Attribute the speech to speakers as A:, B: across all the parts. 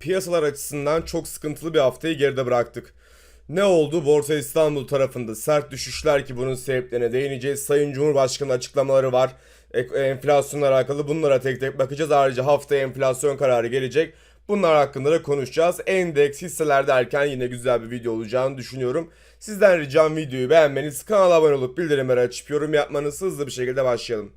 A: piyasalar açısından çok sıkıntılı bir haftayı geride bıraktık. Ne oldu? Borsa İstanbul tarafında sert düşüşler ki bunun sebeplerine değineceğiz. Sayın Cumhurbaşkanı açıklamaları var. Ek- Enflasyonla alakalı bunlara tek tek bakacağız. Ayrıca haftaya enflasyon kararı gelecek. Bunlar hakkında da konuşacağız. Endeks hisseler derken yine güzel bir video olacağını düşünüyorum. Sizden ricam videoyu beğenmeniz, kanala abone olup bildirimleri açıp yorum yapmanız hızlı bir şekilde başlayalım.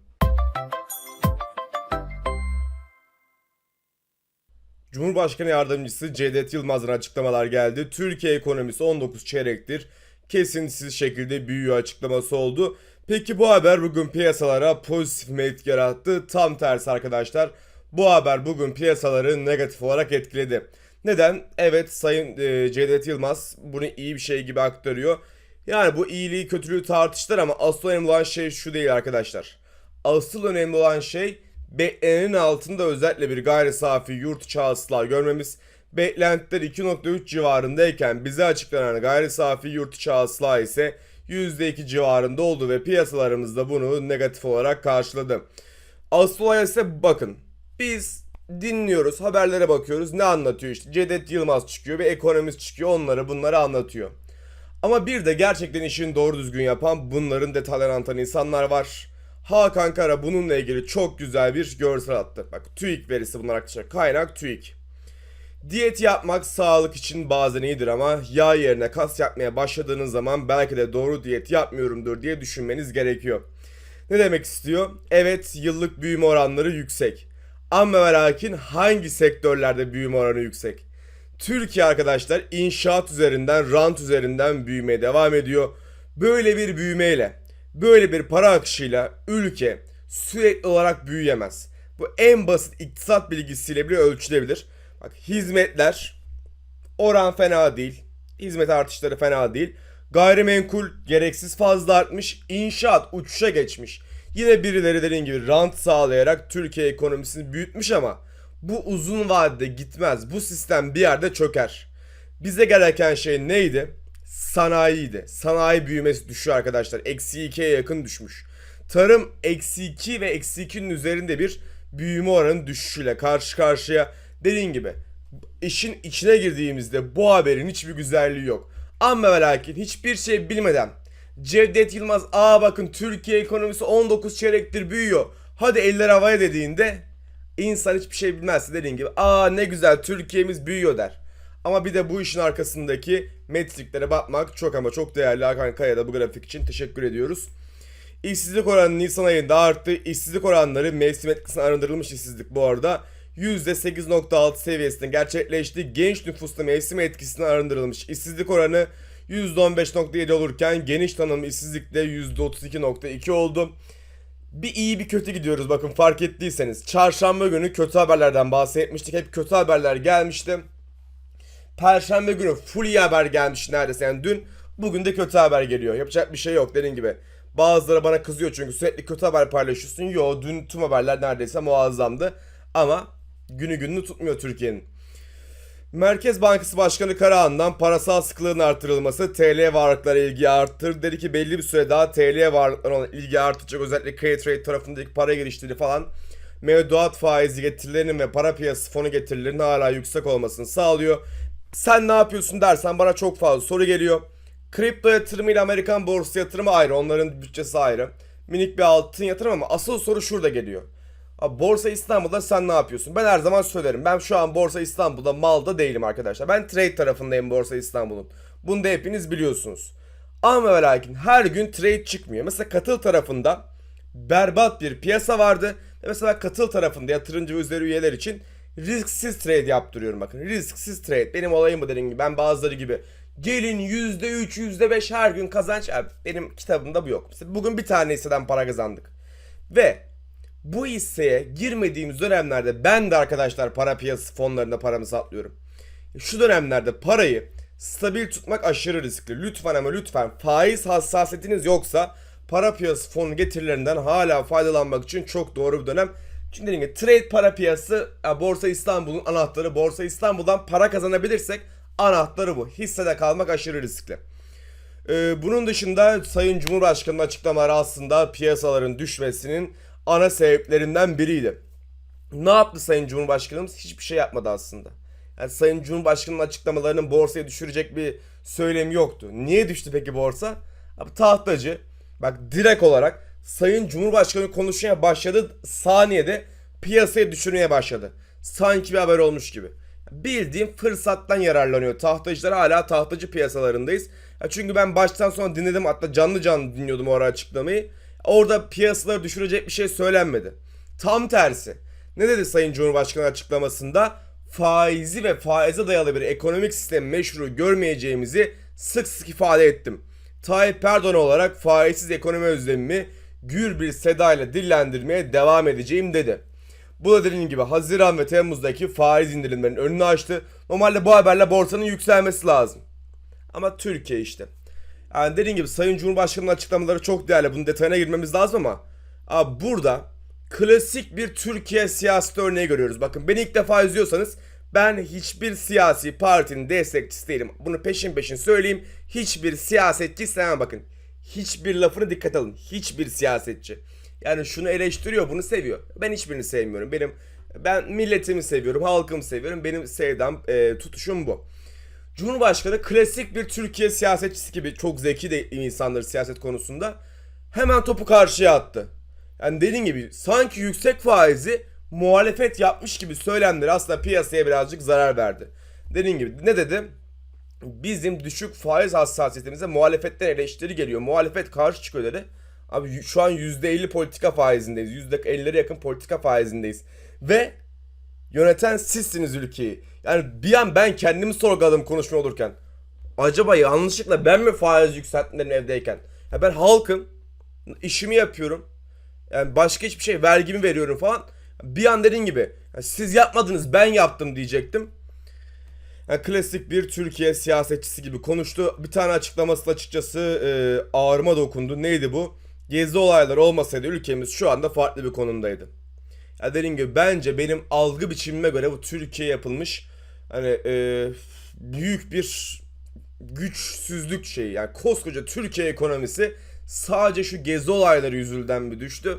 A: Cumhurbaşkanı Yardımcısı Cevdet Yılmaz'ın açıklamalar geldi. Türkiye ekonomisi 19 çeyrektir. Kesintisiz şekilde büyüyor açıklaması oldu. Peki bu haber bugün piyasalara pozitif mi etki yarattı? Tam tersi arkadaşlar. Bu haber bugün piyasaları negatif olarak etkiledi. Neden? Evet Sayın e, Cevdet Yılmaz bunu iyi bir şey gibi aktarıyor. Yani bu iyiliği kötülüğü tartıştılar ama asıl önemli olan şey şu değil arkadaşlar. Asıl önemli olan şey beklenenin altında özellikle bir gayri safi yurt içi hasıla görmemiz. Beklentiler 2.3 civarındayken bize açıklanan gayri safi yurt içi hasıla ise %2 civarında oldu ve piyasalarımız da bunu negatif olarak karşıladı. Asıl olay ise bakın biz dinliyoruz haberlere bakıyoruz ne anlatıyor işte Cevdet Yılmaz çıkıyor ve ekonomist çıkıyor onları bunları anlatıyor. Ama bir de gerçekten işini doğru düzgün yapan bunların detaylarını anlatan insanlar var. Hakan Kara bununla ilgili çok güzel bir görsel attı. Bak TÜİK verisi bunlar arkadaşlar. Kaynak TÜİK. Diyet yapmak sağlık için bazen iyidir ama yağ yerine kas yapmaya başladığınız zaman belki de doğru diyet yapmıyorumdur diye düşünmeniz gerekiyor. Ne demek istiyor? Evet yıllık büyüme oranları yüksek. Ama ve lakin hangi sektörlerde büyüme oranı yüksek? Türkiye arkadaşlar inşaat üzerinden, rant üzerinden büyümeye devam ediyor. Böyle bir büyümeyle, böyle bir para akışıyla ülke sürekli olarak büyüyemez. Bu en basit iktisat bilgisiyle bile ölçülebilir. Bak hizmetler oran fena değil. Hizmet artışları fena değil. Gayrimenkul gereksiz fazla artmış. İnşaat uçuşa geçmiş. Yine birileri dediğin gibi rant sağlayarak Türkiye ekonomisini büyütmüş ama bu uzun vadede gitmez. Bu sistem bir yerde çöker. Bize gereken şey neydi? Sanayiydi. Sanayi büyümesi düşüyor arkadaşlar. Eksi 2'ye yakın düşmüş. Tarım eksi 2 ve eksi 2'nin üzerinde bir büyüme oranı düşüşüyle karşı karşıya. Dediğin gibi işin içine girdiğimizde bu haberin hiçbir güzelliği yok. Ama ve lakin hiçbir şey bilmeden Cevdet Yılmaz aa bakın Türkiye ekonomisi 19 çeyrektir büyüyor. Hadi eller havaya dediğinde insan hiçbir şey bilmezse dediğin gibi aa ne güzel Türkiye'miz büyüyor der. Ama bir de bu işin arkasındaki metriklere bakmak çok ama çok değerli. Hakan Kaya'ya da bu grafik için teşekkür ediyoruz. İşsizlik oranı Nisan ayında arttı. İşsizlik oranları mevsim etkisinden arındırılmış işsizlik bu arada. %8.6 seviyesinde gerçekleşti. Genç nüfusta mevsim etkisinden arındırılmış işsizlik oranı %15.7 olurken geniş tanımlı işsizlikte %32.2 oldu. Bir iyi bir kötü gidiyoruz bakın fark ettiyseniz. Çarşamba günü kötü haberlerden bahsetmiştik. Hep kötü haberler gelmişti. Perşembe günü full iyi haber gelmiş neredeyse yani dün. Bugün de kötü haber geliyor. Yapacak bir şey yok dediğim gibi. Bazıları bana kızıyor çünkü sürekli kötü haber paylaşıyorsun. Yo dün tüm haberler neredeyse muazzamdı. Ama günü gününü tutmuyor Türkiye'nin. Merkez Bankası Başkanı Karahan'dan parasal sıkılığın artırılması TL varlıklara ilgi arttır. Dedi ki belli bir süre daha TL varlıklarına olan ilgi artacak. Özellikle credit rate tarafındaki para gelişleri falan mevduat faizi getirilerinin ve para piyasası fonu getirilerinin hala yüksek olmasını sağlıyor. Sen ne yapıyorsun dersen bana çok fazla soru geliyor. Kripto yatırımı ile Amerikan borsa yatırımı ayrı. Onların bütçesi ayrı. Minik bir altın yatırım ama asıl soru şurada geliyor. Abi Borsa İstanbul'da sen ne yapıyorsun? Ben her zaman söylerim. Ben şu an Borsa İstanbul'da malda değilim arkadaşlar. Ben trade tarafındayım Borsa İstanbul'un. Bunu da hepiniz biliyorsunuz. Ama ve lakin her gün trade çıkmıyor. Mesela katıl tarafında berbat bir piyasa vardı. Mesela katıl tarafında yatırımcı üzeri üyeler için risksiz trade yaptırıyorum bakın. Risksiz trade. Benim olayım bu dediğim gibi. Ben bazıları gibi gelin %3, %5 her gün kazanç. Benim kitabımda bu yok. Bugün bir tane hisseden para kazandık. Ve bu hisseye girmediğimiz dönemlerde ben de arkadaşlar para piyasası fonlarında paramı saklıyorum. Şu dönemlerde parayı stabil tutmak aşırı riskli. Lütfen ama lütfen faiz hassasiyetiniz yoksa para piyasası fonu getirilerinden hala faydalanmak için çok doğru bir dönem. Çünkü dediğim gibi trade para piyasası ya Borsa İstanbul'un anahtarı. Borsa İstanbul'dan para kazanabilirsek anahtarı bu. Hissede kalmak aşırı riskli. Ee, bunun dışında Sayın Cumhurbaşkanı'nın açıklamaları aslında piyasaların düşmesinin ana sebeplerinden biriydi. Ne yaptı Sayın Cumhurbaşkanımız? Hiçbir şey yapmadı aslında. Yani Sayın Cumhurbaşkanı'nın açıklamalarının borsayı düşürecek bir söylemi yoktu. Niye düştü peki borsa? Abi tahtacı bak direkt olarak Sayın Cumhurbaşkanı konuşmaya başladı saniyede piyasayı düşürmeye başladı. Sanki bir haber olmuş gibi. Bildiğim fırsattan yararlanıyor. Tahtacılar hala tahtacı piyasalarındayız. Ya çünkü ben baştan sona dinledim hatta canlı canlı dinliyordum o ara açıklamayı. Orada piyasaları düşürecek bir şey söylenmedi. Tam tersi. Ne dedi Sayın Cumhurbaşkanı açıklamasında? Faizi ve faize dayalı bir ekonomik sistem meşru görmeyeceğimizi sık sık ifade ettim. Tayyip Erdoğan olarak faizsiz ekonomi özlemimi gür bir sedayla dillendirmeye devam edeceğim dedi. Bu da dediğim gibi Haziran ve Temmuz'daki faiz indirimlerinin önünü açtı. Normalde bu haberle borsanın yükselmesi lazım. Ama Türkiye işte. Yani dediğim gibi Sayın Cumhurbaşkanı'nın açıklamaları çok değerli. Bunun detayına girmemiz lazım ama abi burada klasik bir Türkiye siyaseti örneği görüyoruz. Bakın beni ilk defa izliyorsanız ben hiçbir siyasi partinin destekçisi değilim. Bunu peşin peşin söyleyeyim. Hiçbir siyasetçi sevmem bakın. Hiçbir lafını dikkat alın. Hiçbir siyasetçi. Yani şunu eleştiriyor, bunu seviyor. Ben hiçbirini sevmiyorum. Benim ben milletimi seviyorum, halkımı seviyorum. Benim sevdam, e, tutuşum bu. Cumhurbaşkanı klasik bir Türkiye siyasetçisi gibi çok zeki de insanlar siyaset konusunda hemen topu karşıya attı. Yani dediğim gibi sanki yüksek faizi muhalefet yapmış gibi söylemleri aslında piyasaya birazcık zarar verdi. Dediğim gibi ne dedi? Bizim düşük faiz hassasiyetimize muhalefetten eleştiri geliyor. Muhalefet karşı çıkıyor dedi. Abi şu an %50 politika faizindeyiz. %50'lere yakın politika faizindeyiz. Ve yöneten sizsiniz ülkeyi. Yani bir an ben kendimi sorguladım konuşma olurken. Acaba yanlışlıkla ben mi faiz yükselttim evdeyken? Ya ben halkım. işimi yapıyorum. Yani başka hiçbir şey vergimi veriyorum falan. Bir an dediğin gibi "Ya siz yapmadınız ben yaptım diyecektim. Yani klasik bir Türkiye siyasetçisi gibi konuştu. Bir tane açıklaması da açıkçası e, ağrıma dokundu. Neydi bu? Gezi olayları olmasaydı ülkemiz şu anda farklı bir konumdaydı. Ya dediğim gibi bence benim algı biçimime göre bu Türkiye yapılmış hani e, büyük bir güçsüzlük şeyi. Yani koskoca Türkiye ekonomisi sadece şu gezi olayları yüzünden bir düştü.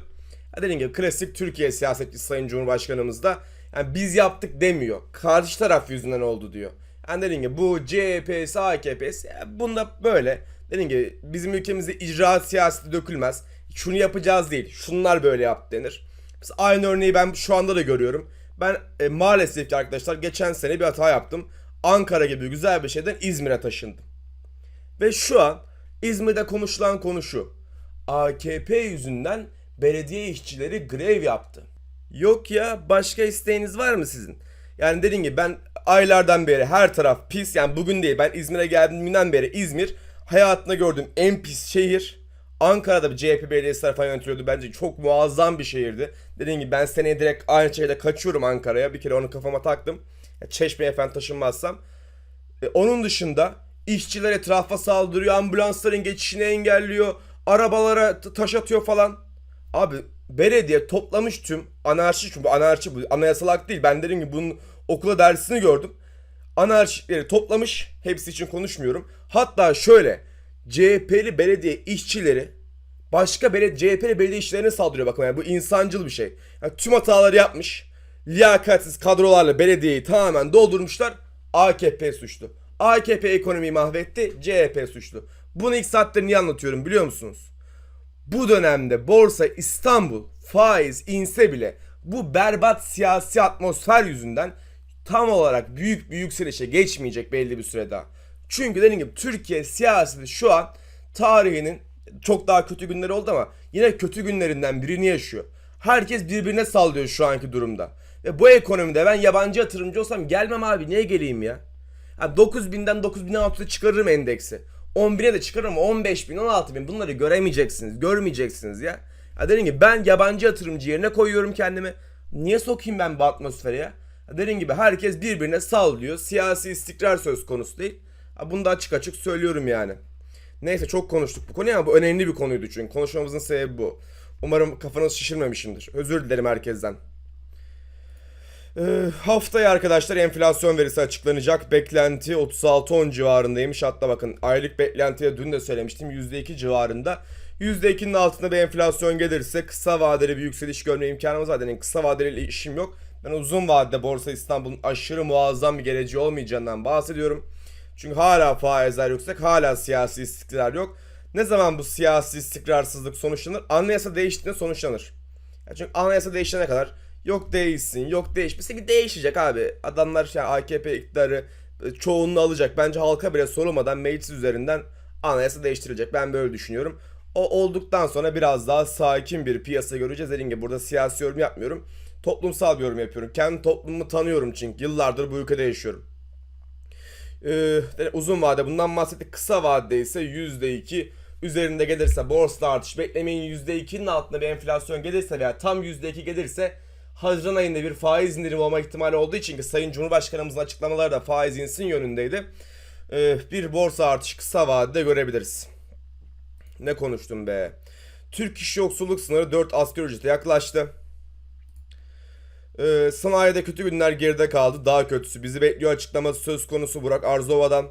A: Ya dediğim gibi klasik Türkiye siyasetçisi Sayın Cumhurbaşkanımız da yani biz yaptık demiyor. Karşı taraf yüzünden oldu diyor. Yani dediğim gibi bu CHP'si, AKP'si bunda böyle. Dediğim gibi bizim ülkemizde icraat siyaseti dökülmez. Şunu yapacağız değil. Şunlar böyle yap denir. Mesela aynı örneği ben şu anda da görüyorum. Ben e, maalesef ki arkadaşlar geçen sene bir hata yaptım. Ankara gibi güzel bir şeyden İzmir'e taşındım. Ve şu an İzmir'de konuşulan konu şu. AKP yüzünden belediye işçileri grev yaptı. Yok ya başka isteğiniz var mı sizin? Yani dediğim gibi ben aylardan beri her taraf pis. Yani bugün değil ben İzmir'e geldiğimden beri İzmir hayatımda gördüğüm en pis şehir. Ankara'da bir CHP belediyesi tarafından yönetiliyordu. Bence çok muazzam bir şehirdi. Dediğim gibi ben seneye direkt aynı şehirde kaçıyorum Ankara'ya. Bir kere onu kafama taktım. Ya Çeşme'ye falan taşınmazsam. E, onun dışında işçiler etrafa saldırıyor. Ambulansların geçişini engelliyor. Arabalara taş atıyor falan. Abi belediye toplamış tüm anarşi çünkü anarşi bu anayasal hak değil. Ben dedim ki bunun okula dersini gördüm. Anarşistleri toplamış. Hepsi için konuşmuyorum. Hatta şöyle CHP'li belediye işçileri başka belediye, CHP'li belediye işçilerine saldırıyor bakın yani bu insancıl bir şey. Yani tüm hataları yapmış. Liyakatsiz kadrolarla belediyeyi tamamen doldurmuşlar. AKP suçlu. AKP ekonomiyi mahvetti. CHP suçlu. Bunu ilk saatte niye anlatıyorum biliyor musunuz? Bu dönemde borsa İstanbul faiz inse bile bu berbat siyasi atmosfer yüzünden tam olarak büyük bir yükselişe geçmeyecek belli bir süre daha. Çünkü dediğim gibi Türkiye siyaseti şu an tarihinin çok daha kötü günleri oldu ama yine kötü günlerinden birini yaşıyor. Herkes birbirine sallıyor şu anki durumda. Ve bu ekonomide ben yabancı yatırımcı olsam gelmem abi niye geleyim ya? ya 9000'den 9600'e çıkarırım endeksi. 10.000'e de çıkarırım 15.000 16.000 bunları göremeyeceksiniz görmeyeceksiniz ya. Ya dediğim gibi ben yabancı yatırımcı yerine koyuyorum kendimi. Niye sokayım ben bu atmosfere ya? Dediğim gibi herkes birbirine sallıyor. Siyasi istikrar söz konusu değil. Bunu da açık açık söylüyorum yani. Neyse çok konuştuk bu konuyu ama bu önemli bir konuydu çünkü. Konuşmamızın sebebi bu. Umarım kafanız şişirmemişimdir. Özür dilerim herkesten. Ee, haftaya arkadaşlar enflasyon verisi açıklanacak. Beklenti 36-10 civarındaymış. Hatta bakın aylık beklentiye dün de söylemiştim %2 civarında. %2'nin altında bir enflasyon gelirse kısa vadeli bir yükseliş görme imkanımız var. Yani kısa vadeli işim yok. Ben uzun vadede Borsa İstanbul'un aşırı muazzam bir geleceği olmayacağından bahsediyorum. Çünkü hala faizler yüksek, hala siyasi istikrar yok. Ne zaman bu siyasi istikrarsızlık sonuçlanır? Anayasa değiştiğinde sonuçlanır. Ya çünkü anayasa değişene kadar yok değişsin, yok değişmesin ki değişecek abi. Adamlar yani AKP iktidarı e, çoğunluğu alacak. Bence halka bile sorulmadan meclis üzerinden anayasa değiştirilecek. Ben böyle düşünüyorum. O olduktan sonra biraz daha sakin bir piyasa göreceğiz. Dediğim gibi burada siyasi yorum yapmıyorum. Toplumsal bir yorum yapıyorum. Kendi toplumumu tanıyorum çünkü yıllardır bu ülkede yaşıyorum. Ee, uzun vade bundan bahsettik. Kısa vadede ise %2 üzerinde gelirse borsada artış beklemeyin. %2'nin altında bir enflasyon gelirse veya tam %2 gelirse Haziran ayında bir faiz indirimi olma ihtimali olduğu için ki Sayın Cumhurbaşkanımızın açıklamaları da faiz insin yönündeydi. Ee, bir borsa artışı kısa vadede görebiliriz. Ne konuştum be? Türk iş yoksulluk sınırı 4 asgari ücrete yaklaştı. Ee, sanayide kötü günler geride kaldı. Daha kötüsü bizi bekliyor açıklaması söz konusu Burak Arzova'dan.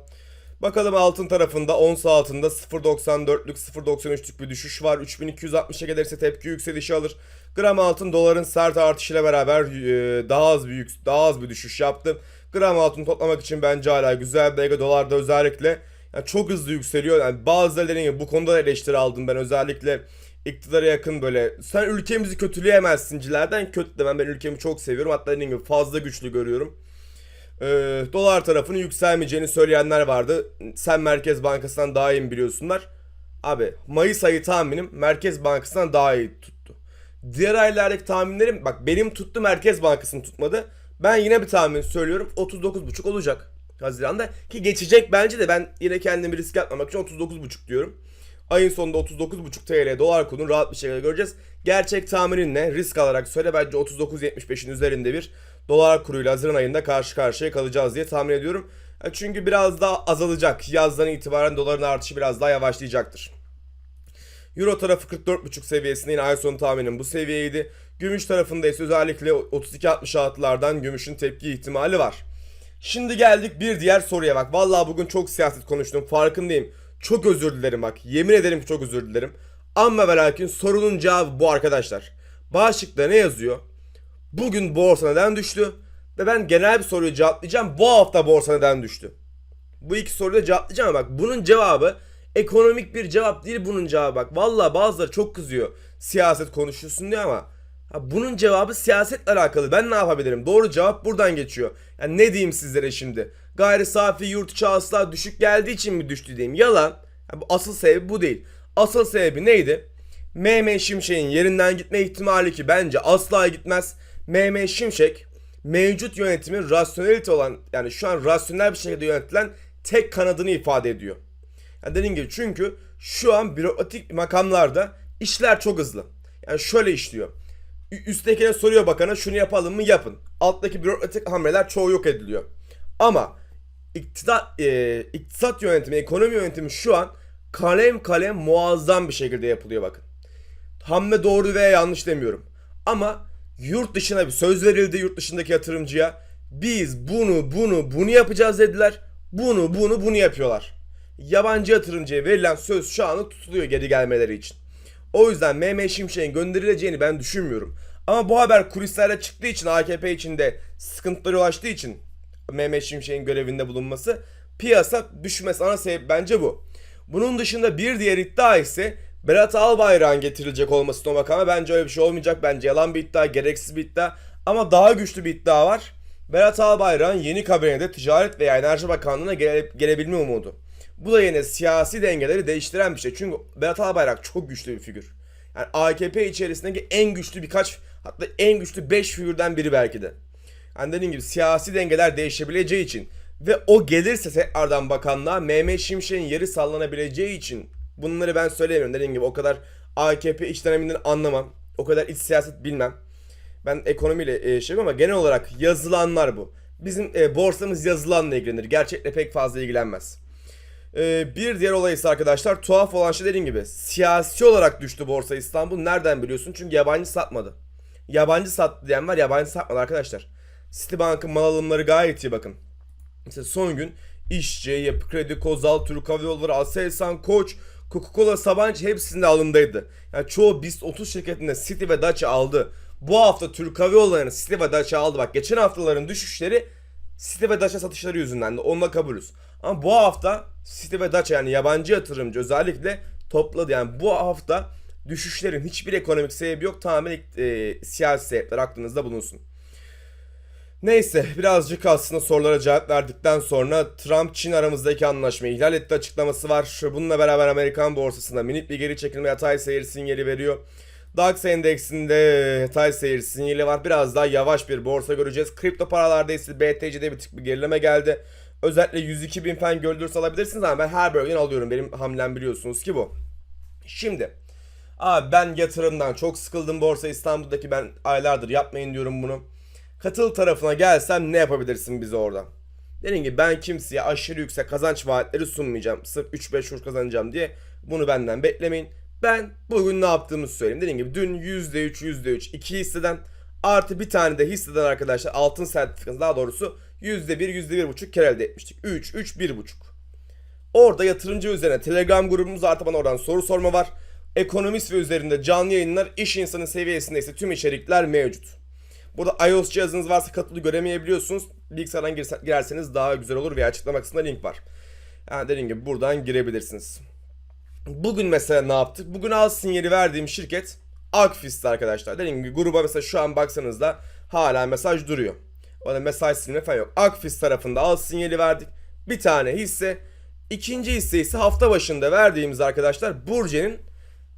A: Bakalım altın tarafında ons altında 0.94'lük 0.93'lük bir düşüş var. 3260'a gelirse tepki yükselişi alır. Gram altın doların sert artışıyla beraber e, daha az bir yük- daha az bir düşüş yaptı. Gram altın toplamak için bence hala güzel bir denge dolarda özellikle yani çok hızlı yükseliyor. Yani bazıları dediğim gibi bu konuda da eleştiri aldım ben özellikle iktidara yakın böyle sen ülkemizi kötüleyemezsincilerden kötü demem ben ülkemi çok seviyorum hatta dediğim gibi fazla güçlü görüyorum. Ee, dolar tarafının yükselmeyeceğini söyleyenler vardı. Sen Merkez Bankası'ndan daha iyi mi biliyorsunlar? Abi Mayıs ayı tahminim Merkez Bankası'ndan daha iyi tuttu. Diğer aylardaki tahminlerim bak benim tuttu Merkez Bankası'nın tutmadı. Ben yine bir tahmin söylüyorum 39,5 olacak Haziran'da ki geçecek bence de ben yine kendimi risk atmamak için 39,5 diyorum. Ayın sonunda 39,5 TL dolar kurunu rahat bir şekilde göreceğiz. Gerçek tahminin ne? Risk alarak söyle bence 39.75'in üzerinde bir dolar kuruyla Haziran ayında karşı karşıya kalacağız diye tahmin ediyorum. E, Çünkü biraz daha azalacak. Yazdan itibaren doların artışı biraz daha yavaşlayacaktır. Euro tarafı 44.5 seviyesinde yine ay sonu tahminim bu seviyeydi. Gümüş tarafında ise özellikle 32.66'lardan gümüşün tepki ihtimali var. Şimdi geldik bir diğer soruya bak. Vallahi bugün çok siyaset konuştum farkındayım. Çok özür dilerim bak. Yemin ederim ki çok özür dilerim. Ama ve lakin sorunun cevabı bu arkadaşlar. Başlıkta ne yazıyor? Bugün borsa neden düştü? Ve ben genel bir soruyu cevaplayacağım. Bu hafta borsa neden düştü? Bu iki soruyu da cevaplayacağım bak bunun cevabı ekonomik bir cevap değil bunun cevabı bak. Vallahi bazıları çok kızıyor. Siyaset konuşuyorsun diyor ama ha, bunun cevabı siyasetle alakalı. Ben ne yapabilirim? Doğru cevap buradan geçiyor. Yani ne diyeyim sizlere şimdi? Gayri safi yurt içi hasıla düşük geldiği için mi düştü diyeyim? Yalan. Asıl sebebi bu değil. Asıl sebebi neydi? Mehmet Şimşek'in yerinden gitme ihtimali ki bence asla gitmez. Mehmet Şimşek mevcut yönetimin rasyonelite olan yani şu an rasyonel bir şekilde yönetilen tek kanadını ifade ediyor. Yani dediğim gibi çünkü şu an bürokratik makamlarda işler çok hızlı. Yani şöyle işliyor. Üsttekine soruyor bakana şunu yapalım mı yapın. Alttaki bürokratik hamleler çoğu yok ediliyor. Ama iktidar, e, iktisat yönetimi, ekonomi yönetimi şu an kalem kalem muazzam bir şekilde yapılıyor bakın. Hamle doğru veya yanlış demiyorum. Ama yurt dışına bir söz verildi yurt dışındaki yatırımcıya. Biz bunu bunu bunu yapacağız dediler. Bunu bunu bunu yapıyorlar. Yabancı yatırımcıya verilen söz şu anda tutuluyor geri gelmeleri için. O yüzden Mehmet Şimşek'in gönderileceğini ben düşünmüyorum. Ama bu haber kulislerde çıktığı için AKP içinde sıkıntılara ulaştığı için Mehmet Şimşek'in görevinde bulunması piyasa düşmesi ana sebep bence bu. Bunun dışında bir diğer iddia ise Berat Albayrak'ın getirilecek olması o makama bence öyle bir şey olmayacak. Bence yalan bir iddia, gereksiz bir iddia. Ama daha güçlü bir iddia var. Berat Albayrak'ın yeni kabinede Ticaret veya Enerji Bakanlığı'na gele, gelebilme umudu. Bu da yine siyasi dengeleri değiştiren bir şey. Çünkü Berat Albayrak çok güçlü bir figür. Yani AKP içerisindeki en güçlü birkaç hatta en güçlü 5 figürden biri belki de. Yani dediğim gibi siyasi dengeler değişebileceği için ve o gelirse tekrardan bakanlığa Mehmet Şimşek'in yeri sallanabileceği için bunları ben söyleyemiyorum. Dediğim gibi o kadar AKP iç döneminden anlamam. O kadar iç siyaset bilmem. Ben ekonomiyle e, şey ama genel olarak yazılanlar bu. Bizim e, borsamız yazılanla ilgilenir. Gerçekle pek fazla ilgilenmez. E, bir diğer olay ise arkadaşlar tuhaf olan şey dediğim gibi siyasi olarak düştü borsa İstanbul. Nereden biliyorsun? Çünkü yabancı satmadı. Yabancı sattı diyen var yabancı satmadı arkadaşlar. Citibank'ın mal alımları gayet iyi bakın. Mesela son gün İşçi, Yapı Kredi, Kozal, Türk Hava Yolları, Aselsan, Koç, Coca-Cola, Sabancı hepsinde alımdaydı. Yani çoğu BIST 30 şirketinde City ve Dacia aldı. Bu hafta Türk Hava Yolları'nın City ve Dacia aldı. Bak geçen haftaların düşüşleri City ve Dacia satışları yüzünden de onunla kabulüz. Ama bu hafta City ve Dacia yani yabancı yatırımcı özellikle topladı. Yani bu hafta düşüşlerin hiçbir ekonomik sebebi yok. Tamamen e, siyasi sebepler aklınızda bulunsun. Neyse birazcık aslında sorulara cevap verdikten sonra Trump-Çin aramızdaki anlaşmayı ihlal etti açıklaması var. Bununla beraber Amerikan borsasında minik bir geri çekilme yatay seyir sinyali veriyor. DAX endeksinde yatay seyir sinyali var. Biraz daha yavaş bir borsa göreceğiz. Kripto paralarda ise BTC'de bir tık bir gerileme geldi. Özellikle 102 bin fen gördürse alabilirsiniz ama ben her bölgeden alıyorum. Benim hamlem biliyorsunuz ki bu. Şimdi abi ben yatırımdan çok sıkıldım borsa İstanbul'daki ben aylardır yapmayın diyorum bunu. Katıl tarafına gelsem ne yapabilirsin bize oradan? Dediğim gibi ben kimseye aşırı yüksek kazanç vaatleri sunmayacağım. Sırf 3-5 kuruş kazanacağım diye bunu benden beklemeyin. Ben bugün ne yaptığımı söyleyeyim. Dediğim gibi dün %3, %3, 2 hisseden artı bir tane de hisseden arkadaşlar altın sertifikası daha doğrusu %1, %1,5 kere elde etmiştik. 3, 3, 1,5. Orada yatırımcı üzerine Telegram grubumuz artı bana oradan soru sorma var. Ekonomist ve üzerinde canlı yayınlar iş insanı seviyesinde ise tüm içerikler mevcut. Burada iOS cihazınız varsa katılı göremeyebiliyorsunuz. Bilgisayardan girerseniz daha güzel olur veya açıklama kısmında link var. Yani dediğim gibi buradan girebilirsiniz. Bugün mesela ne yaptık? Bugün al sinyali verdiğim şirket Akfis'ti arkadaşlar. Dediğim gibi gruba mesela şu an baksanız da hala mesaj duruyor. Orada mesaj silme falan yok. Akfis tarafında al sinyali verdik. Bir tane hisse. İkinci hisse ise hafta başında verdiğimiz arkadaşlar Burce'nin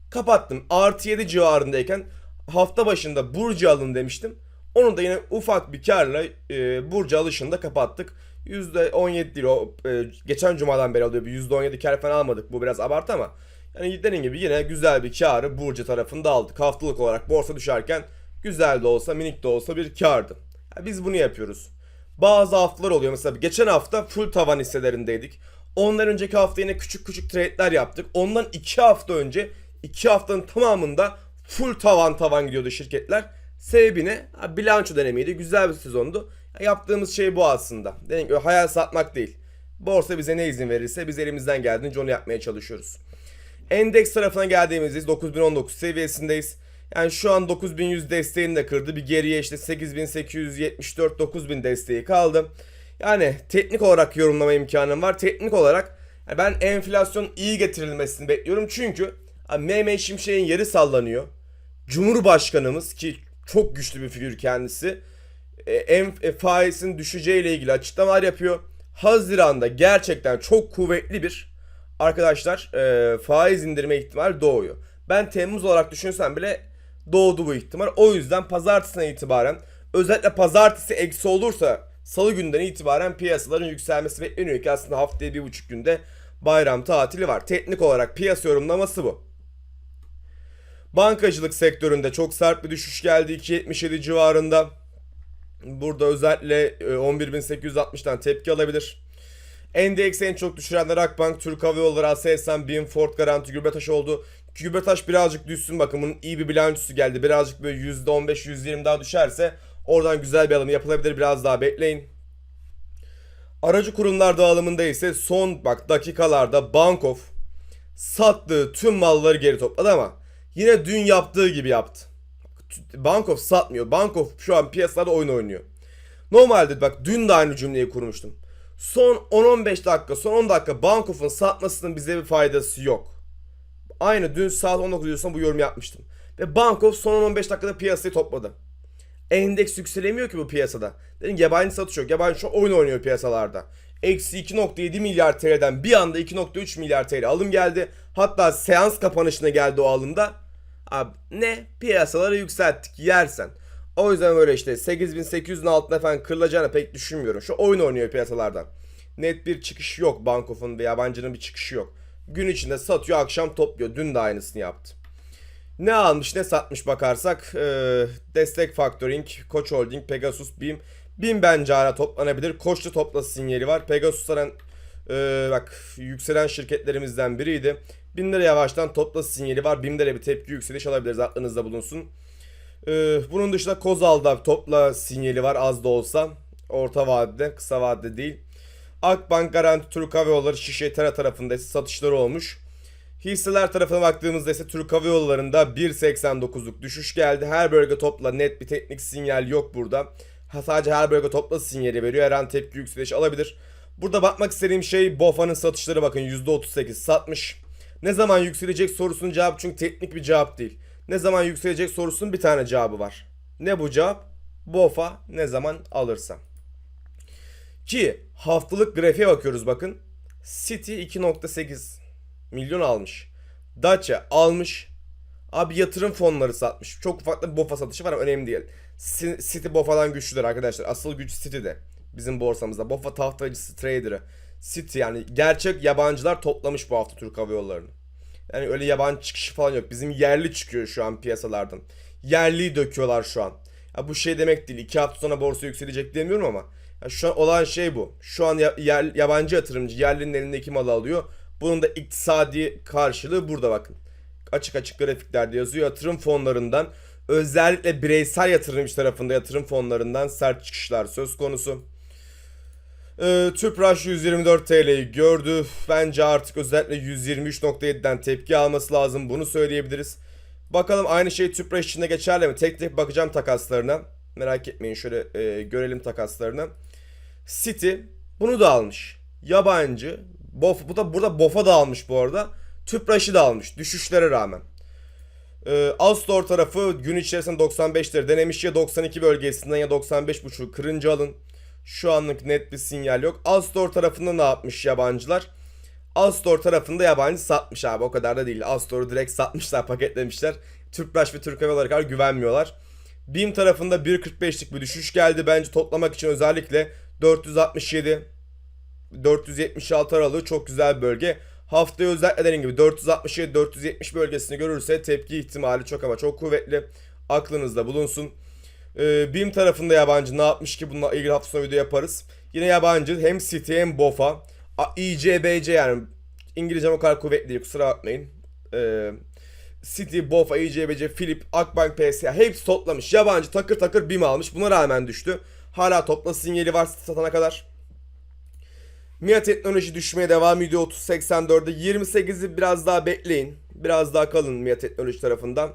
A: kapattım. Artı 7 civarındayken hafta başında Burcu alın demiştim. Onu da yine ufak bir karla e, Burcu alışında kapattık. %17 değil o e, geçen cumadan beri oluyor. Bir %17 kar falan almadık. Bu biraz abartı ama yani dediğim gibi yine güzel bir karı Burcu tarafında aldık. Haftalık olarak borsa düşerken güzel de olsa minik de olsa bir kardı. Yani biz bunu yapıyoruz. Bazı haftalar oluyor. Mesela geçen hafta full tavan hisselerindeydik. Ondan önceki hafta yine küçük küçük trade'ler yaptık. Ondan 2 hafta önce 2 haftanın tamamında full tavan tavan gidiyordu şirketler. Sebebi ne? Bilanço dönemiydi. Güzel bir sezondu. Ya, yaptığımız şey bu aslında. Dedim ki hayal satmak değil. Borsa bize ne izin verirse biz elimizden geldiğince onu yapmaya çalışıyoruz. Endeks tarafına geldiğimizde 9019 seviyesindeyiz. Yani şu an 9100 desteğini de kırdı. Bir geriye işte 8874 9000 desteği kaldı. Yani teknik olarak yorumlama imkanım var. Teknik olarak ben enflasyon iyi getirilmesini bekliyorum. Çünkü Mehmet Şimşek'in yeri sallanıyor. Cumhurbaşkanımız ki çok güçlü bir figür kendisi. E, en e, faizin düşeceğiyle ilgili açıklamalar yapıyor. Haziran'da gerçekten çok kuvvetli bir arkadaşlar e, faiz indirme ihtimali doğuyor. Ben Temmuz olarak düşünsem bile doğdu bu ihtimal. O yüzden pazartesinden itibaren özellikle pazartesi eksi olursa salı günden itibaren piyasaların yükselmesi bekleniyor ki aslında haftaya bir buçuk günde bayram tatili var. Teknik olarak piyasa yorumlaması bu. Bankacılık sektöründe çok sert bir düşüş geldi 2.77 civarında. Burada özellikle e, 11.860'dan tepki alabilir. Endeksi en çok düşürenler Akbank, Türk Hava Yolları, Aselsan, BİM, Ford Garanti, Gürbetaş oldu. Gürbetaş birazcık düşsün bakın bunun iyi bir bilançosu geldi. Birazcık böyle %15-%20 daha düşerse oradan güzel bir alım yapılabilir biraz daha bekleyin. Aracı kurumlar dağılımında ise son bak dakikalarda Bankof sattığı tüm malları geri topladı ama yine dün yaptığı gibi yaptı. Bankof satmıyor. Bankof şu an piyasada oyun oynuyor. Normalde bak dün de aynı cümleyi kurmuştum. Son 10-15 dakika, son 10 dakika Bankof'un satmasının bize bir faydası yok. Aynı dün saat 19 diyorsan bu yorum yapmıştım. Ve Bankof son 10-15 dakikada piyasayı topladı. Endeks yükselemiyor ki bu piyasada. Dedim yabancı satış yok. Yabancı şu oyun oynuyor piyasalarda. Eksi 2.7 milyar TL'den bir anda 2.3 milyar TL alım geldi. Hatta seans kapanışına geldi o alımda. Abi ne? Piyasaları yükselttik yersen. O yüzden böyle işte 8800'ün altına falan kırılacağını pek düşünmüyorum. Şu oyun oynuyor piyasalardan. Net bir çıkış yok Bankof'un ve yabancının bir çıkışı yok. Gün içinde satıyor akşam topluyor. Dün de aynısını yaptı. Ne almış ne satmış bakarsak ee, Destek Factoring, Koç Holding, Pegasus, BİM. BİM bence ara toplanabilir. Koç'ta topla sinyali var. Pegasus'ların ee, bak yükselen şirketlerimizden biriydi. BİM'de yavaştan topla sinyali var. BİM'de de bir tepki yükseliş alabiliriz aklınızda bulunsun. Ee, bunun dışında Kozal'da topla sinyali var az da olsa. Orta vadede, kısa vadede değil. Akbank Garanti Türk Hava Yolları Şişe Tera tarafında ise satışları olmuş. Hisseler tarafına baktığımızda ise Türk Hava Yolları'nda 1.89'luk düşüş geldi. Her bölge topla net bir teknik sinyal yok burada. Ha, sadece her bölge topla sinyali veriyor. Her an tepki yükseliş alabilir. Burada bakmak istediğim şey BOFA'nın satışları bakın %38 satmış. Ne zaman yükselecek sorusunun cevabı çünkü teknik bir cevap değil. Ne zaman yükselecek sorusunun bir tane cevabı var. Ne bu cevap? BOFA ne zaman alırsa. Ki haftalık grafiğe bakıyoruz bakın. City 2.8 milyon almış. Dacia almış. Abi yatırım fonları satmış. Çok ufak bir BOFA satışı var ama önemli değil. City BOFA'dan güçlüdür arkadaşlar. Asıl güç City'de. Bizim borsamızda. BOFA tahtacısı trader'ı. City yani gerçek yabancılar toplamış bu hafta Türk Hava Yolları'nı. Yani öyle yabancı çıkışı falan yok. Bizim yerli çıkıyor şu an piyasalardan. Yerliyi döküyorlar şu an. Ya bu şey demek değil. İki hafta sonra borsa yükselecek demiyorum ama. Ya şu an olan şey bu. Şu an yer- yabancı yatırımcı yerlinin elindeki malı alıyor. Bunun da iktisadi karşılığı burada bakın. Açık açık grafiklerde yazıyor. Yatırım fonlarından özellikle bireysel yatırımcı tarafında yatırım fonlarından sert çıkışlar söz konusu. Ee, Tüpraş 124 TL'yi gördü. Bence artık özellikle 123.7'den tepki alması lazım. Bunu söyleyebiliriz. Bakalım aynı şey Tüpraş için de geçerli mi? Tek tek bakacağım takaslarına. Merak etmeyin şöyle e, görelim takaslarını. City bunu da almış. Yabancı. Bof, bu da burada Bofa da almış bu arada. Tüpraş'ı da almış düşüşlere rağmen. Ee, Astor tarafı gün içerisinde 95'leri denemiş ya 92 bölgesinden ya 95.5 kırınca alın. Şu anlık net bir sinyal yok. Astor tarafında ne yapmış yabancılar? Astor tarafında yabancı satmış abi o kadar da değil. Astor'u direkt satmışlar paketlemişler. Tüpraş ve Türk Hava Yolları kadar güvenmiyorlar. BİM tarafında 1.45'lik bir düşüş geldi. Bence toplamak için özellikle 467 476 aralığı çok güzel bir bölge. Haftaya özellikle dediğim gibi 467-470 bölgesini görürse tepki ihtimali çok ama çok kuvvetli. Aklınızda bulunsun. Ee, BİM tarafında yabancı ne yapmış ki bununla ilgili hafta sonu video yaparız. Yine yabancı hem City hem BOFA. A, ICBC yani İngilizcem o kadar kuvvetli değil kusura bakmayın. Ee, City, BOFA, ICBC, Philip, Akbank, PSA hepsi toplamış. Yabancı takır takır BİM almış. Buna rağmen düştü. Hala topla sinyali var satana kadar. MIA teknoloji düşmeye devam ediyor 30.84'de. 28'i biraz daha bekleyin. Biraz daha kalın MIA teknoloji tarafından.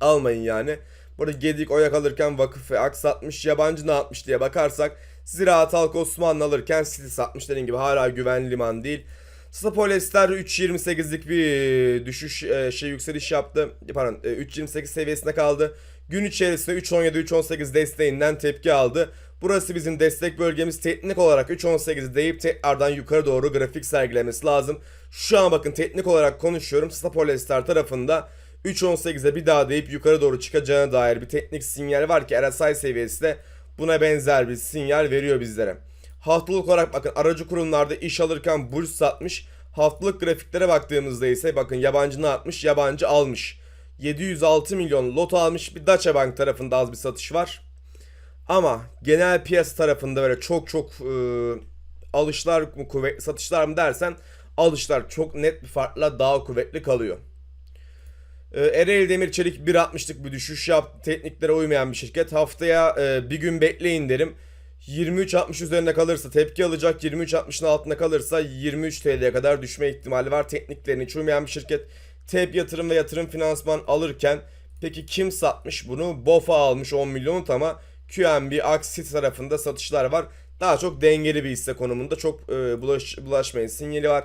A: Almayın yani. Burada Gedik Oyak alırken vakıf ve satmış. Yabancı ne yapmış diye bakarsak Ziraat Halk Osmanlı alırken City satmış. Dediğim gibi hala güvenli liman değil. Stapolyester 3.28'lik bir düşüş e, şey yükseliş yaptı. Pardon e, 3.28 seviyesinde kaldı. Gün içerisinde 3.17-3.18 desteğinden tepki aldı. Burası bizim destek bölgemiz. Teknik olarak 3.18'i deyip tekrardan yukarı doğru grafik sergilemesi lazım. Şu an bakın teknik olarak konuşuyorum. Stapolyester tarafında 3.18'e bir daha deyip yukarı doğru çıkacağına dair bir teknik sinyal var ki RSI seviyesi de buna benzer bir sinyal veriyor bizlere. Haftalık olarak bakın aracı kurumlarda iş alırken burs satmış. Haftalık grafiklere baktığımızda ise bakın yabancı ne yapmış? Yabancı almış. 706 milyon lot almış. Bir Deutsche Bank tarafında az bir satış var. Ama genel piyasa tarafında böyle çok çok e, alışlar mı kuvvetli satışlar mı dersen alışlar çok net bir farkla daha kuvvetli kalıyor. E, Ereğli Demir Çelik 1.60'lık bir düşüş yaptı. Tekniklere uymayan bir şirket. Haftaya e, bir gün bekleyin derim. 23.60 üzerinde kalırsa tepki alacak. 23.60'ın altında kalırsa 23 TL'ye kadar düşme ihtimali var. Tekniklerine hiç uymayan bir şirket. TEP yatırım ve yatırım finansman alırken peki kim satmış bunu? BOFA almış 10 milyonut ama QNB, Axis tarafında satışlar var. Daha çok dengeli bir hisse konumunda. Çok e, bulaş, bulaşmayın sinyali var.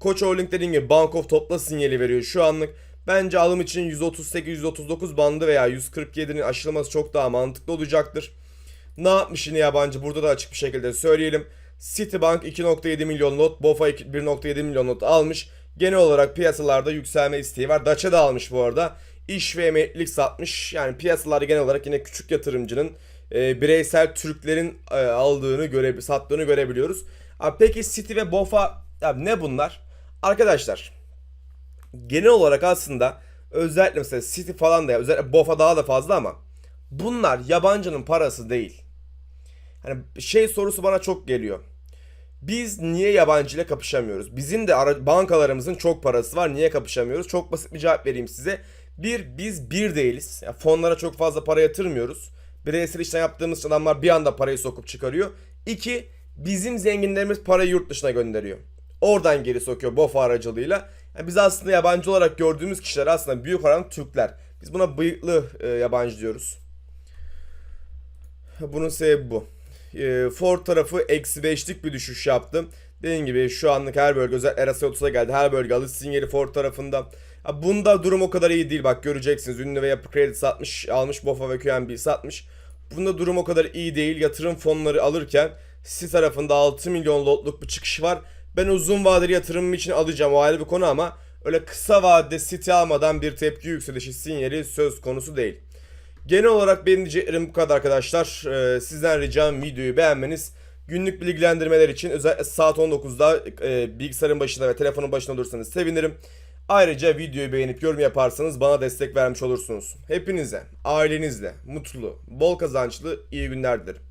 A: Koç Holding dediğim gibi Bank of topla sinyali veriyor şu anlık. Bence alım için 138-139 bandı veya 147'nin aşılması çok daha mantıklı olacaktır. Ne yapmış yine yabancı burada da açık bir şekilde söyleyelim. Citibank 2.7 milyon lot, BOFA 1.7 milyon lot almış. Genel olarak piyasalarda yükselme isteği var. Dacia da almış bu arada. İş ve emeklilik satmış. Yani piyasalarda genel olarak yine küçük yatırımcının e, bireysel Türklerin e, aldığını göre sattığını görebiliyoruz. Abi peki City ve BOFA ne bunlar? Arkadaşlar genel olarak aslında özellikle mesela City falan da özellikle BOFA daha da fazla ama bunlar yabancının parası değil. Hani şey sorusu bana çok geliyor. Biz niye yabancı ile kapışamıyoruz? Bizim de ara- bankalarımızın çok parası var. Niye kapışamıyoruz? Çok basit bir cevap vereyim size. Bir, biz bir değiliz. Yani fonlara çok fazla para yatırmıyoruz. Bireysel işlem yaptığımız adamlar bir anda parayı sokup çıkarıyor. İki, bizim zenginlerimiz parayı yurt dışına gönderiyor. Oradan geri sokuyor BOFA aracılığıyla. Yani biz aslında yabancı olarak gördüğümüz kişiler aslında büyük oran Türkler. Biz buna bıyıklı e, yabancı diyoruz. Bunun sebebi bu. E, Ford tarafı eksi 5'lik bir düşüş yaptı. Dediğim gibi şu anlık her bölge özellikle RS30'a geldi. Her bölge alış sinyali Ford tarafında. Ha, bunda durum o kadar iyi değil. Bak göreceksiniz. Ünlü ve yapı kredi satmış, almış BOFA ve QNB satmış. Bunda durum o kadar iyi değil. Yatırım fonları alırken Citi tarafında 6 milyon lotluk bir çıkış var. Ben uzun vadeli yatırımım için alacağım. O ayrı bir konu ama öyle kısa vadede Citi almadan bir tepki yükselişi sinyali söz konusu değil. Genel olarak benim diyeceklerim bu kadar arkadaşlar. Ee, sizden ricam videoyu beğenmeniz. Günlük bilgilendirmeler için özellikle saat 19'da e, bilgisayarın başında ve telefonun başında olursanız sevinirim. Ayrıca videoyu beğenip yorum yaparsanız bana destek vermiş olursunuz. Hepinize, ailenizle, mutlu, bol kazançlı, iyi günler dilerim.